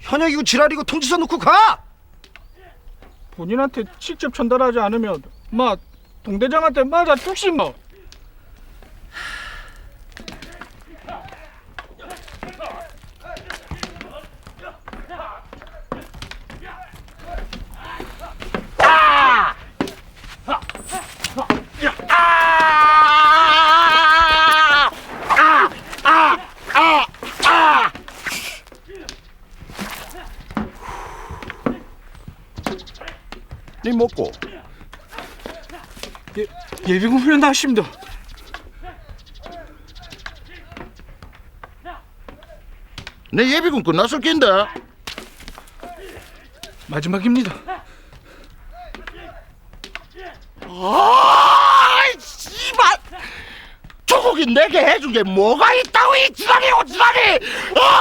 현역이고 지랄이고 통지서 놓고 가! 본인한테 직접 전달하지 않으면 마 동대장한테 맞아 죽시 뭐. 니 먹고. 예, 예비군 훈련 나십니다. 내 예비군 끝났을 낀데 마지막입니다. 아이 씨발. 조국이 내게 해준 게 뭐가 있다고 이 지랄이 오지랄이! 아이